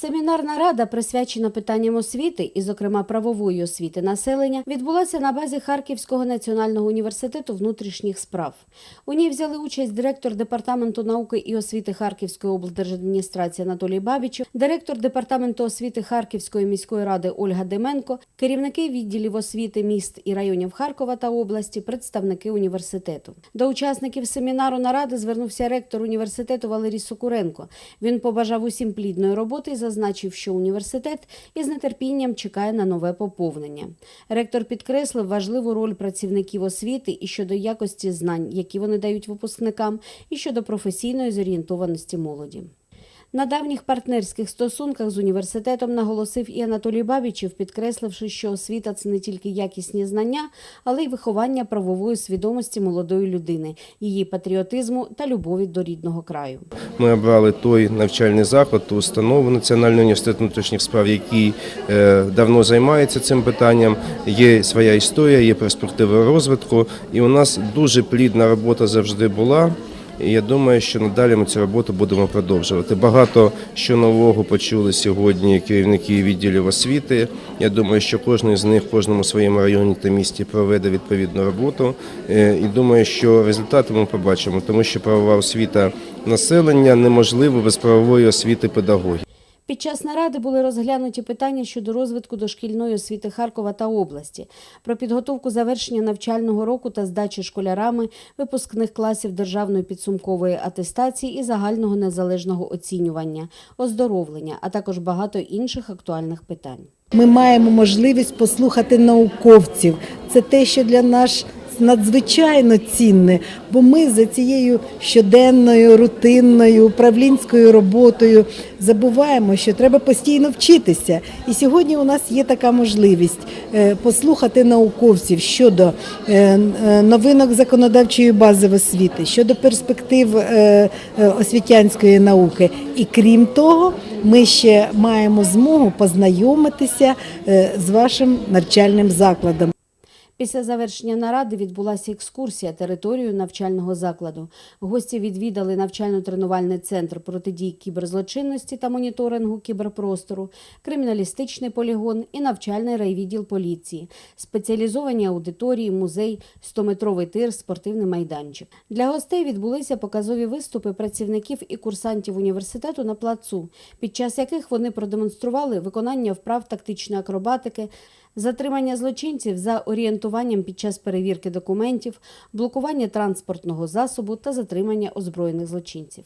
Семінарна рада, присвячена питанням освіти і, зокрема, правової освіти населення, відбулася на базі Харківського національного університету внутрішніх справ. У ній взяли участь директор департаменту науки і освіти Харківської облдержадміністрації Анатолій Бабічев, директор департаменту освіти Харківської міської ради Ольга Деменко, керівники відділів освіти міст і районів Харкова та області, представники університету. До учасників семінару наради звернувся ректор університету Валерій Сокуренко. Він побажав усім плідної роботи зазначив, що університет із нетерпінням чекає на нове поповнення. Ректор підкреслив важливу роль працівників освіти і щодо якості знань, які вони дають випускникам, і щодо професійної зорієнтованості молоді. На давніх партнерських стосунках з університетом наголосив і Анатолій Бабічев, підкресливши, що освіта це не тільки якісні знання, але й виховання правової свідомості молодої людини, її патріотизму та любові до рідного краю. Ми обрали той навчальний заклад, ту установу Національний університет внутрішніх справ, який е, давно займається цим питанням. Є своя історія, є перспективи розвитку, і у нас дуже плідна робота завжди була. І я думаю, що надалі ми цю роботу будемо продовжувати. Багато що нового почули сьогодні керівники відділів освіти. Я думаю, що кожен з них в кожному своєму районі та місті проведе відповідну роботу. Е, І думаю, що результати ми побачимо, тому що правова освіта населення неможлива без правової освіти педагогів. Під час наради були розглянуті питання щодо розвитку дошкільної освіти Харкова та області, про підготовку завершення навчального року та здачі школярами випускних класів державної підсумкової атестації і загального незалежного оцінювання, оздоровлення, а також багато інших актуальних питань. Ми маємо можливість послухати науковців. Це те, що для нас надзвичайно цінне, бо ми за цією щоденною рутинною управлінською роботою забуваємо, що треба постійно вчитися. І сьогодні у нас є така можливість е, послухати науковців щодо е, е, новинок законодавчої бази освіти, щодо перспектив освітянської науки. І крім того, ми ще маємо змогу познайомитися з вашим навчальним закладом. Після завершення наради відбулася екскурсія територією навчального закладу. Гості відвідали навчально-тренувальний центр протидії кіберзлочинності та моніторингу кіберпростору, криміналістичний полігон і навчальний райвідділ поліції, спеціалізовані аудиторії, музей, 100-метровий тир, спортивний майданчик. Для гостей відбулися показові виступи працівників і курсантів університету на плацу, під час яких вони продемонстрували виконання вправ тактичної акробатики, затримання злочинців за орієнтуванням під час перевірки документів, блокування транспортного засобу та затримання озброєних злочинців.